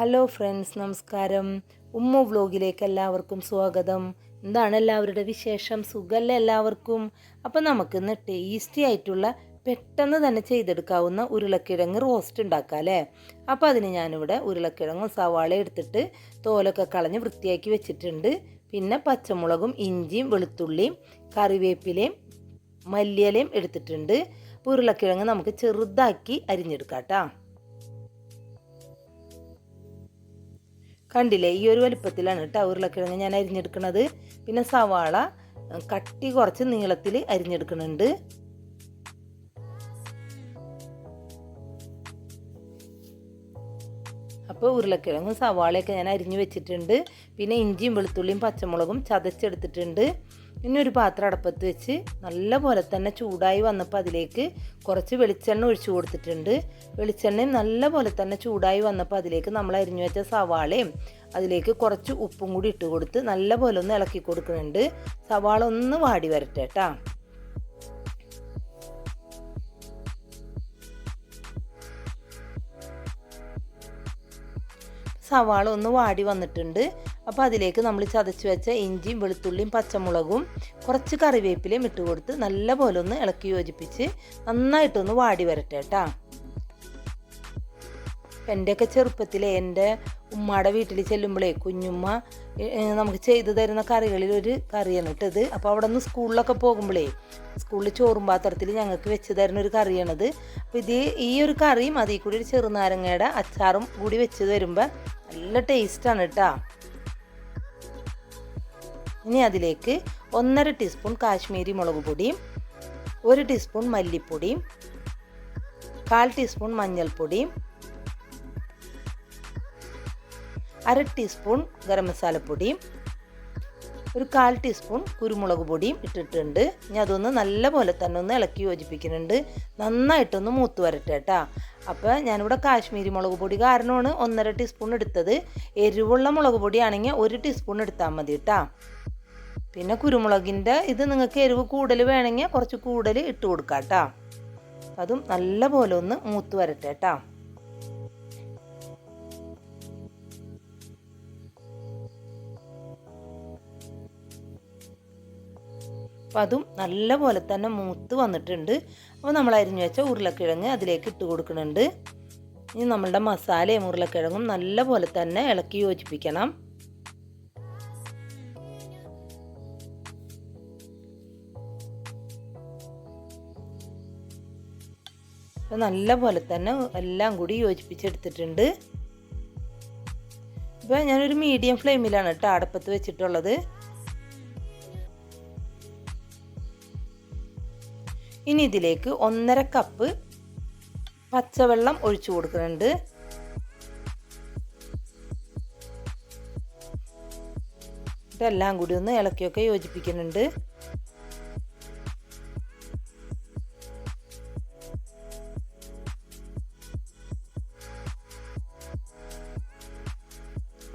Hello friends നമസ്കാരം. ഉമ്മ വ്ലോഗിലേക്ക് എല്ലാവർക്കും സ്വാഗതം. എന്താണ് എല്ലാവരുടെ വിശേഷം? സുഖമല്ലേ എല്ലാവർക്കും? അപ്പം നമുക്കിന്ന് ടേസ്റ്റി ആയിട്ടുള്ള പെട്ടെന്ന് തന്നെ ചെയ്തെടുക്കാവുന്ന ഉരുളക്കിഴങ്ങ് റോസ്റ്റ് ഉണ്ടാക്കാം അല്ലേ? അപ്പോൾ അതിന് ഞാനിവിടെ ഉരുളക്കിഴങ്ങും സവാള എടുത്തിട്ട് തോലൊക്കെ കളഞ്ഞ് വൃത്തിയാക്കി വെച്ചിട്ടുണ്ട്. പിന്നെ പച്ചമുളകും ഇഞ്ചിയും വെളുത്തുള്ളിയും കറിവേപ്പിലയും മല്ലിയിലയും എടുത്തിട്ടുണ്ട്. അപ്പോൾ ഉരുളക്കിഴങ്ങ് നമുക്ക് ചെറുതാക്കി അരിഞ്ഞെടുക്കാം കേട്ടോ. കണ്ടില്ലേ? ഈ ഒരു വലുപ്പത്തിലാണ് കേട്ടോ ഉരുളക്കിഴങ്ങ് ഞാൻ അരിഞ്ഞെടുക്കുന്നത് പിന്നെ സവാള കട്ടി കുറച്ച് നീളത്തിൽ അരിഞ്ഞെടുക്കുന്നുണ്ട് അപ്പോൾ ഉരുളക്കിഴങ്ങും സവാളയൊക്കെ ഞാൻ അരിഞ്ഞു വെച്ചിട്ടുണ്ട്. പിന്നെ ഇഞ്ചിയും വെളുത്തുള്ളിയും പച്ചമുളകും ചതച്ചെടുത്തിട്ടുണ്ട്. പിന്നെ ഒരു പാത്രം അടപ്പത്ത് വെച്ച് നല്ല പോലെ തന്നെ ചൂടായി വന്നപ്പോൾ അതിലേക്ക് കുറച്ച് വെളിച്ചെണ്ണ ഒഴിച്ചു കൊടുത്തിട്ടുണ്ട്. വെളിച്ചെണ്ണയും നല്ല പോലെ തന്നെ ചൂടായി വന്നപ്പോൾ അതിലേക്ക് നമ്മൾ അരിഞ്ഞു വെച്ച സവാളയും അതിലേക്ക് കുറച്ച് ഉപ്പും കൂടി ഇട്ട് കൊടുത്ത് നല്ല പോലെ ഒന്ന് ഇളക്കി കൊടുക്കുന്നുണ്ട്. സവാള ഒന്ന് വാടി വരട്ടെ കേട്ടോ സവാള ഒന്ന് വാടി വന്നിട്ടുണ്ട്. അപ്പോൾ അതിലേക്ക് നമ്മൾ ചതച്ച് വെച്ച ഇഞ്ചിയും വെളുത്തുള്ളിയും പച്ചമുളകും കുറച്ച് കറിവേപ്പിലയും ഇട്ട് കൊടുത്ത് നല്ല പോലെ ഒന്ന് ഇളക്കി യോജിപ്പിച്ച് നന്നായിട്ടൊന്ന് വാടി വരട്ടെ കേട്ടോ. എന്റെയൊക്കെ ചെറുപ്പത്തിലെ എന്റെ ഉമ്മയുടെ വീട്ടിൽ ചെല്ലുമ്പോഴേ കുഞ്ഞുമ്മ നമുക്ക് ചെയ്തു തരുന്ന കറികളിൽ ഒരു കറിയാണ് ഇട്ടത് അപ്പോൾ അവിടെ നിന്ന് സ്കൂളിലൊക്കെ പോകുമ്പോഴേ സ്കൂളിൽ ചോറും പാത്രത്തിൽ ഞങ്ങൾക്ക് വെച്ച് തരുന്ന ഒരു കറിയാണിത്. അപ്പോൾ ഇത് ഈ ഒരു കറിയും അതിൽ കൂടി ഒരു ചെറുനാരങ്ങയുടെ അച്ചാറും കൂടി വെച്ച് തരുമ്പോൾ നല്ല ടേസ്റ്റാണ് കേട്ടോ. ഇനി അതിലേക്ക് ഒന്നര ടീസ്പൂൺ കാശ്മീരി മുളക് പൊടിയും ഒരു ടീസ്പൂൺ മല്ലിപ്പൊടിയും കാൽ ടീസ്പൂൺ മഞ്ഞൾപ്പൊടിയും അര ടീസ്പൂൺ ഗരം മസാലപ്പൊടിയും ഒരു കാൽ ടീസ്പൂൺ കുരുമുളക് പൊടിയും ഇട്ടിട്ടുണ്ട്. ഇനി അതൊന്ന് നല്ല പോലെ തന്നെ ഒന്ന് ഇളക്കി യോജിപ്പിക്കുന്നുണ്ട്. നന്നായിട്ടൊന്ന് മൂത്ത് വരട്ടെ കേട്ടോ അപ്പോൾ ഞാനിവിടെ കാശ്മീരി മുളക് പൊടി കാരണമാണ് ഒന്നര ടീസ്പൂൺ എടുത്തത്. എരിവുള്ള മുളക് പൊടിയാണെങ്കിൽ ഒരു ടീസ്പൂൺ എടുത്താൽ മതി കേട്ടോ പിന്നെ കുരുമുളകിന്റെ ഇത് നിങ്ങൾക്ക് എരിവ് കൂടുതൽ വേണമെങ്കിൽ കുറച്ച് കൂടുതൽ ഇട്ട് കൊടുക്കാം കേട്ടോ അതും നല്ല പോലെ ഒന്ന് മൂത്ത് വരട്ടെ കേട്ടോ അപ്പോൾ അതും നല്ല പോലെ തന്നെ മൂത്ത് വന്നിട്ടുണ്ട്. അപ്പോൾ നമ്മൾ അരിഞ്ഞു വെച്ച ഉരുളക്കിഴങ്ങ് അതിലേക്ക് ഇട്ട് കൊടുക്കുന്നുണ്ട്. ഇനി നമ്മളുടെ മസാലയും ഉരുളക്കിഴങ്ങും നല്ല പോലെ തന്നെ ഇളക്കി യോജിപ്പിക്കണം. അപ്പോൾ നല്ല പോലെ തന്നെ എല്ലാം കൂടി യോജിപ്പിച്ചെടുത്തിട്ടുണ്ട്. ഇപ്പോൾ ഞാനൊരു മീഡിയം ഫ്ലെയിമിലാണ് കേട്ടോ അടുപ്പത്ത് വെച്ചിട്ടുള്ളത്. ഇനി ഇതിലേക്ക് ഒന്നര കപ്പ് പച്ചവെള്ളം ഒഴിച്ചു കൊടുക്കുന്നുണ്ട്. ഇതെല്ലാം കൂടി ഒന്ന് ഇളക്കിയൊക്കെ യോജിപ്പിക്കുന്നുണ്ട്.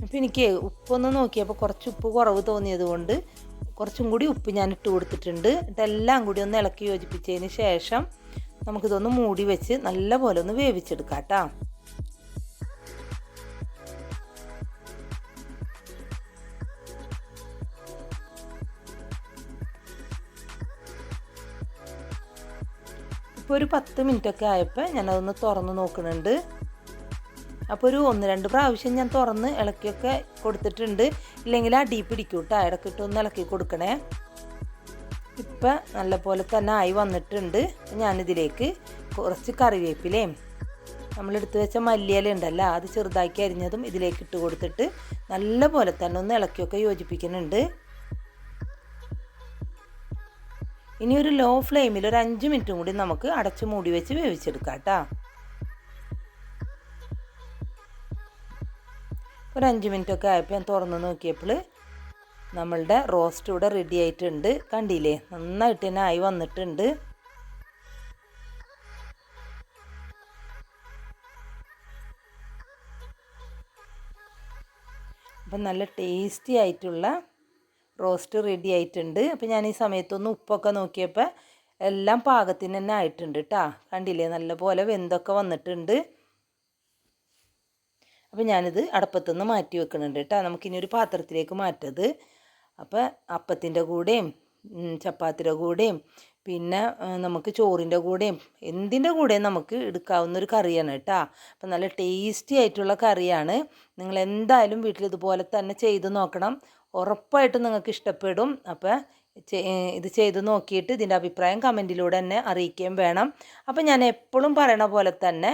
അപ്പോൾ എനിക്ക് ഉപ്പൊന്ന് നോക്കിയപ്പോൾ കുറച്ച് ഉപ്പ് കുറവ് തോന്നിയത് കൊണ്ട് കുറച്ചും കൂടി ഉപ്പ് ഞാൻ ഇട്ട് കൊടുത്തിട്ടുണ്ട്. ഇതെല്ലാം കൂടി ഒന്ന് ഇളക്കി യോജിപ്പിച്ചതിന് ശേഷം നമുക്കിതൊന്ന് മൂടി വെച്ച് നല്ല പോലെ ഒന്ന് വേവിച്ചെടുക്കാം കേട്ടോ. ഇപ്പോൾ ഒരു പത്ത് മിനിറ്റൊക്കെ ആയപ്പോൾ ഞാനതൊന്ന് തുറന്ന് നോക്കുന്നുണ്ട്. അപ്പോൾ ഒരു ഒന്ന് രണ്ട് പ്രാവശ്യം ഞാൻ തുറന്ന് ഇളക്കിയൊക്കെ കൊടുത്തിട്ടുണ്ട്. ഇല്ലെങ്കിൽ അടി ഇടിക്കും കേട്ടോ. ഇടക്കിട്ട് ഒന്ന് ഇളക്കി കൊടുക്കണേ. ഇപ്പം നല്ലപോലെ തന്നെ ആയി വന്നിട്ടുണ്ട്. ഞാനിതിലേക്ക് കുറച്ച് കറിവേപ്പിലയും നമ്മളെടുത്ത് വെച്ച മല്ലിയില ഉണ്ടല്ലോ അത് ചെറുതാക്കി അരിഞ്ഞതും ഇതിലേക്ക് ഇട്ട് കൊടുത്തിട്ട് നല്ല പോലെ തന്നെ ഒന്ന് ഇളക്കിയൊക്കെ യോജിപ്പിക്കുന്നുണ്ട്. ഇനി ഒരു ലോ ഫ്ലെയിമിൽ ഒരു അഞ്ച് മിനിറ്റും കൂടി നമുക്ക് അടച്ച് മൂടി വെച്ച് വേവിച്ചെടുക്കാം കേട്ടോ. ഒരു അഞ്ച് മിനിറ്റൊക്കെ ആയപ്പോൾ ഞാൻ തുറന്ന് നോക്കിയപ്പോൾ നമ്മളുടെ റോസ്റ്റ് ഇവിടെ റെഡി ആയിട്ടുണ്ട്. കണ്ടില്ലേ? നന്നായിട്ട് തന്നെ ആയി വന്നിട്ടുണ്ട്. അപ്പം നല്ല ടേസ്റ്റി ആയിട്ടുള്ള റോസ്റ്റ് റെഡി ആയിട്ടുണ്ട്. അപ്പം ഞാൻ ഈ സമയത്തൊന്ന് ഉപ്പൊക്കെ നോക്കിയപ്പോൾ എല്ലാം പാകത്തിന് തന്നെ ആയിട്ടുണ്ട് കേട്ടോ കണ്ടില്ലേ? നല്ലപോലെ വെന്തൊക്കെ വന്നിട്ടുണ്ട്. അപ്പോൾ ഞാനിത് അടപ്പത്തുനിന്ന് മാറ്റി വെക്കുന്നുണ്ട് കേട്ടോ. നമുക്കിനി ഒരു പാത്രത്തിലേക്ക് മാറ്റത് അപ്പോൾ അപ്പത്തിന്റെ കൂടെയും ചപ്പാത്തിയുടെ കൂടെയും പിന്നെ നമുക്ക് ചോറിന്റെ കൂടെയും എന്തിന്റെ കൂടെയും നമുക്ക് എടുക്കാവുന്ന ഒരു കറിയാണ് കേട്ടോ. അപ്പം നല്ല ടേസ്റ്റി ആയിട്ടുള്ള കറിയാണ്. നിങ്ങൾ എന്തായാലും വീട്ടിൽ ഇതുപോലെ തന്നെ ചെയ്ത് നോക്കണം. ഉറപ്പായിട്ടും നിങ്ങൾക്ക് ഇഷ്ടപ്പെടും. അപ്പോൾ ഇത് ചെയ്ത് നോക്കിയിട്ട് ഇതിന്റെ അഭിപ്രായം കമന്റിലൂടെ തന്നെ അറിയിക്കുകയും വേണം. അപ്പം ഞാൻ എപ്പോഴും പറയണ പോലെ തന്നെ